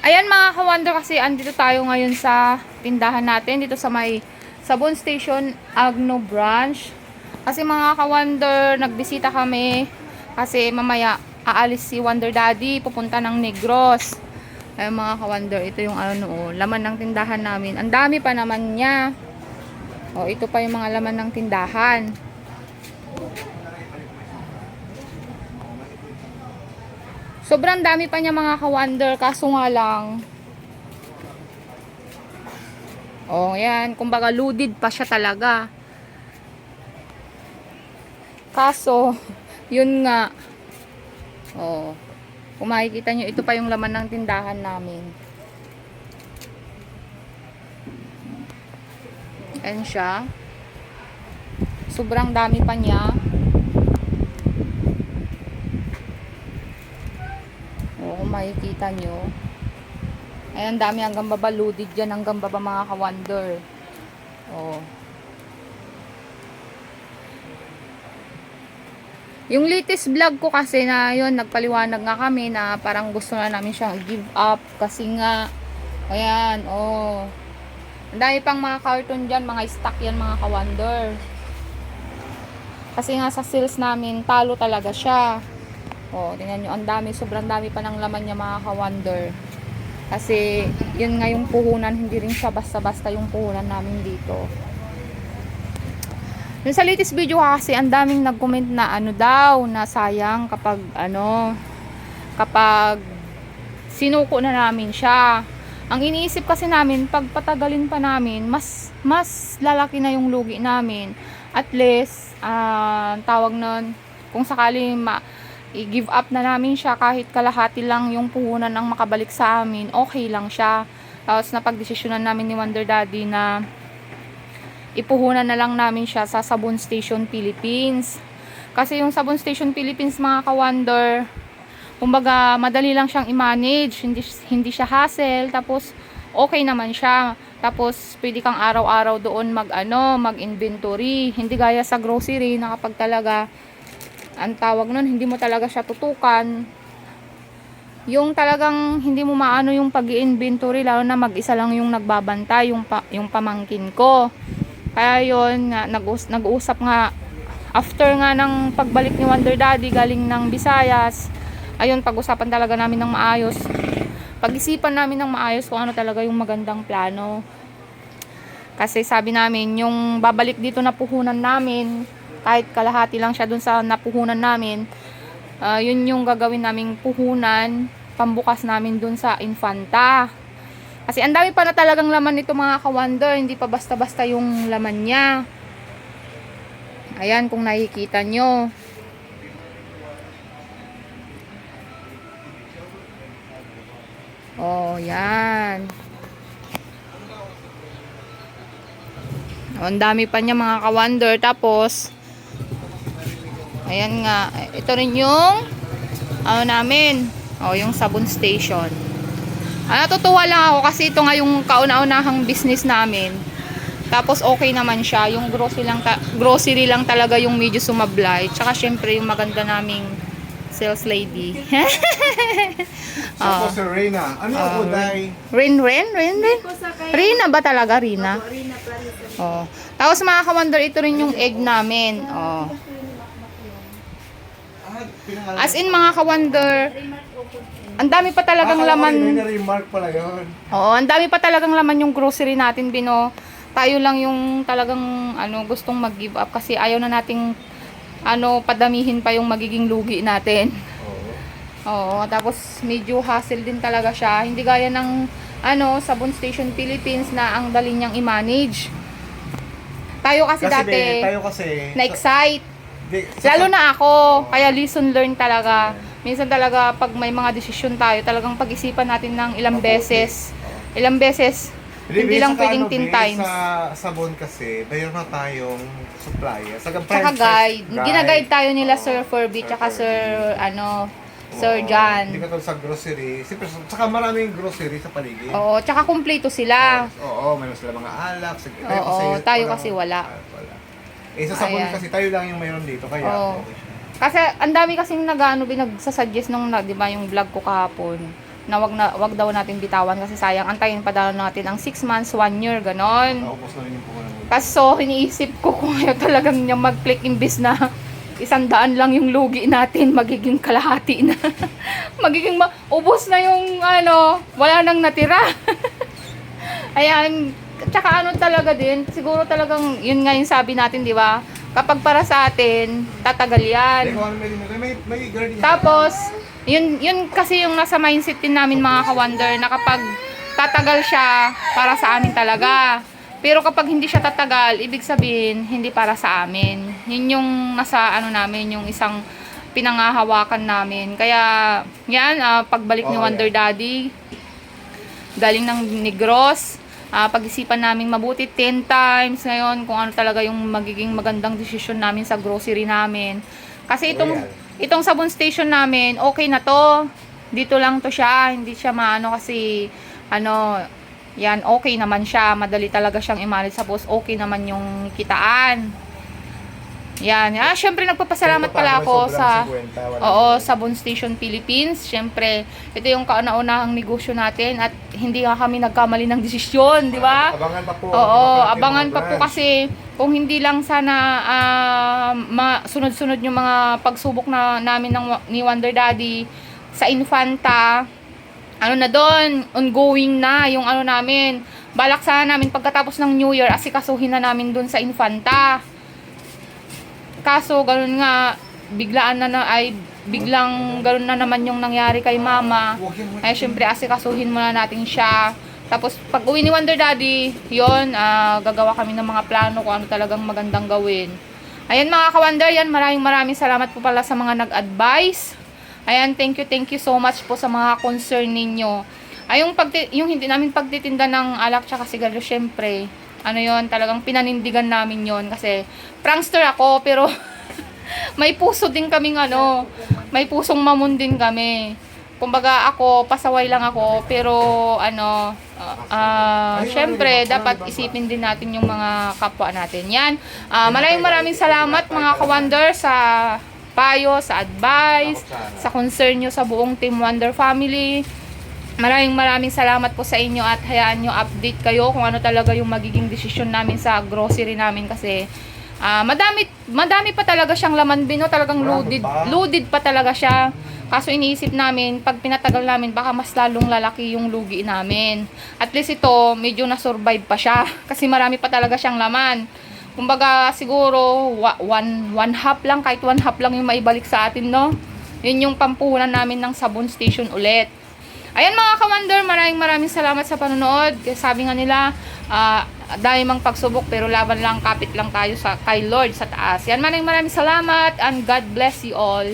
Ayan mga ka-wonder kasi andito tayo ngayon sa tindahan natin dito sa may Sabon Station Agno Branch. Kasi mga ka-wonder, nagbisita kami kasi mamaya aalis si Wonder Daddy pupunta ng Negros. Ayun mga ka-wonder, ito yung ano, oh, laman ng tindahan namin. Ang dami pa naman niya. Oh, ito pa yung mga laman ng tindahan. Sobrang dami pa niya mga ka-wonder, kaso nga lang. Oh, yan. Kumbaga, loaded pa siya talaga. Kaso, yun nga. Oh. Kung makikita nyo, ito pa yung laman ng tindahan namin. Ayan siya. Sobrang dami pa niya. Oo, kung makikita nyo. Ayan, dami hanggang baba. Loaded dyan hanggang baba mga ka-wonder. Oo. Yung latest vlog ko kasi na yun, nagpaliwanag nga kami na parang gusto na namin siyang give up kasi nga, ayan, oh. Dami pang mga carton dyan, mga stock yan mga ka-wonder. Kasi nga sa sales namin, talo talaga siya. Oh, tingnan nyo, ang dami, sobrang dami pa ng laman niya mga ka-wonder. Kasi, yun nga yung puhunan, hindi rin siya basta-basta yung puhunan namin dito. Yung sa latest video kasi, ang daming nag-comment na ano daw, na sayang kapag ano, kapag sinuko na namin siya. Ang iniisip kasi namin, pag patagalin pa namin, mas, mas lalaki na yung lugi namin. At least, ah, tawag nun, kung sakali ma, i-give up na namin siya kahit kalahati lang yung puhunan ang makabalik sa amin, okay lang siya. Tapos napagdesisyonan namin ni Wonder Daddy na ipuhunan na lang namin siya sa Sabon Station Philippines. Kasi yung Sabon Station Philippines mga ka-wonder, kumbaga madali lang siyang i-manage, hindi, hindi siya hassle, tapos okay naman siya. Tapos pwede kang araw-araw doon mag ano, mag-inventory. Hindi gaya sa grocery na kapag talaga ang tawag nun, hindi mo talaga siya tutukan. Yung talagang hindi mo maano yung pag inventory lalo na mag-isa lang yung nagbabantay, yung, pa, yung pamangkin ko. Kaya yon nga, nag-us- nag-uusap nga, after nga ng pagbalik ni Wonder Daddy galing ng Visayas, ayun, pag-usapan talaga namin ng maayos. Pag-isipan namin ng maayos kung ano talaga yung magandang plano. Kasi sabi namin, yung babalik dito na puhunan namin, kahit kalahati lang siya dun sa napuhunan namin, ah, yun yung gagawin naming puhunan, pambukas namin dun sa Infanta. Kasi ang dami pa na talagang laman nito mga ka-wonder, hindi pa basta-basta yung laman niya. Ayan, kung nakikita nyo. Oh, yan. Oh, ang dami pa niya mga ka-wonder. Tapos, ayan nga. Ito rin yung, ano namin, oh, yung sabon station. Ah, natutuwa lang ako kasi ito nga yung kauna-unahang business namin. Tapos okay naman siya. Yung grocery lang, ta- grocery lang talaga yung medyo sumablay. Tsaka syempre yung maganda naming sales lady. So po si Reyna. Ano Ah, ako, Day? Rin, Rin, Rin, Rin. Rina ba talaga, Rina? Oh. Tapos mga ka-wonder, ito rin yung egg namin. Oh. As in mga ka-wonder, ang dami pa talagang Ah, laman. Reyna remark pala yun. Oo, ang dami pa talagang laman yung grocery natin, Bino. Tayo lang yung talagang ano, gustong mag-give up kasi ayaw na nating ano, padamihin pa yung magiging lugi natin. Oo. Oo, tapos medyo hassle din talaga siya. Hindi gaya ng ano, Sabon Station Philippines na ang dali niyang i-manage. Tayo kasi, Kasi dati be, tayo kasi... na-excite. Sa- Lalo na ako, kaya lesson learned talaga. Minsan talaga pag may mga desisyon tayo, talagang pag-isipan natin ng ilang beses. Ilang beses, hindi lang saka pwedeng ano, 10 be, times. Sa sabon kasi, mayroon na tayong supplier. Sa Tsaka guide. Ginaguide tayo nila Sir Furby, tsaka Sir, ano, Sir John. Hindi ka sa grocery. Siyempre, tsaka maraming grocery sa paligid. Oo, tsaka kumpleto sila. Oo, mayroon sila mga alak. Sige, Oo, tayo kasi wala. Eh, sa sabon Ayan. kasi tayo lang yung mayroon dito. Kaya, Oo. okay siya. Kasi ang dami kasing nag-ano, binagsasuggest nung, na- di ba, yung vlog ko kahapon. na wag, na wag daw natin bitawan kasi sayang antayin pa daw natin ang 6 months, 1 year, ganon. Naubos na rin yung puhunan mo. Kaso, iniisip ko kung ayaw talagang niya mag-click imbis na isang daan lang yung lugi natin, magiging kalahati na. magiging ma- ubos na yung ano, wala nang natira. Ayan, tsaka ano talaga din, siguro talagang, yun nga yung sabi natin, di ba? Kapag para sa atin, tatagal yan. Tapos, yun, yun kasi yung nasa mindset din namin mga ka-wonder na kapag tatagal siya, para sa amin talaga. Pero kapag hindi siya tatagal, ibig sabihin, hindi para sa amin. Yun yung nasa ano namin, yung isang pinangahawakan namin. Kaya, yan, ah, pagbalik ni Oo, Wonder Daddy, galing ng Negros, ah, pag-isipan namin mabuti 10 times ngayon kung ano talaga yung magiging magandang desisyon namin sa grocery namin. Kasi itong Royal. itong sabon station namin, okay na to. Dito lang to siya, hindi siya maano kasi ano, yan okay naman siya, madali talaga siyang i-manage sa post, okay naman yung kitaan. Yan. Ah, syempre nagpapasalamat pala ako sa Oo, Sabon Station Philippines. Siyempre, ito yung kauna-unahang negosyo natin at hindi nga kami nagkamali ng desisyon, di ba? Abangan pa po. Oo, abangan pa po kasi kung hindi lang sana ma- sunod-sunod yung mga pagsubok na namin ng, ni Wonder Daddy sa Infanta, ano na doon, ongoing na yung ano namin. Balak sana namin pagkatapos ng New Year, asikasuhin na namin doon sa Infanta. Kaso, ganun nga, biglaan na na, ay, biglang ganun na naman yung nangyari kay mama. Ay, syempre, asikasuhin muna natin siya. Tapos, pag uwi ni Wonder Daddy, yon ah, gagawa kami ng mga plano kung ano talagang magandang gawin. Ayan mga ka-Wonder, yan, maraming maraming salamat po pala sa mga nag-advise. Ayan, thank you, thank you so much po sa mga concern ninyo. Ay, yung, pagti- yung hindi namin pagtitinda ng alak tsaka sigarilyo, syempre, ano yon talagang pinanindigan namin yon kasi prankster ako, pero may puso din kaming ano, may pusong mamon din kami. Kumbaga ako, pasaway lang ako, pero ano, ah, ah, syempre, dapat isipin din natin yung mga kapwa natin. Yan, ah, maraming maraming salamat mga ka-wonder sa payo, sa advice, sa concern nyo sa buong Team Wonder family. Maraming maraming salamat po sa inyo at hayaan nyo update kayo kung ano talaga yung magiging desisyon namin sa grocery namin kasi ah madami, madami pa talaga siyang laman bino, talagang loaded, loaded pa talaga siya. Kaso iniisip namin, pag pinatagal namin, baka mas lalong lalaki yung lugi namin. At least ito, medyo na-survive pa siya. Kasi marami pa talaga siyang laman. Kumbaga, siguro, one, one half lang, kahit one half lang yung maibalik sa atin, no? Yun yung pampuhunan namin ng sabon station ulit. Ayan mga ka-wonder, maraming maraming salamat sa panonood. Sabi nga nila, ah, dahil mang pagsubok pero laban lang, kapit lang tayo sa kay Lord sa taas. Yan, maraming maraming salamat and God bless you all.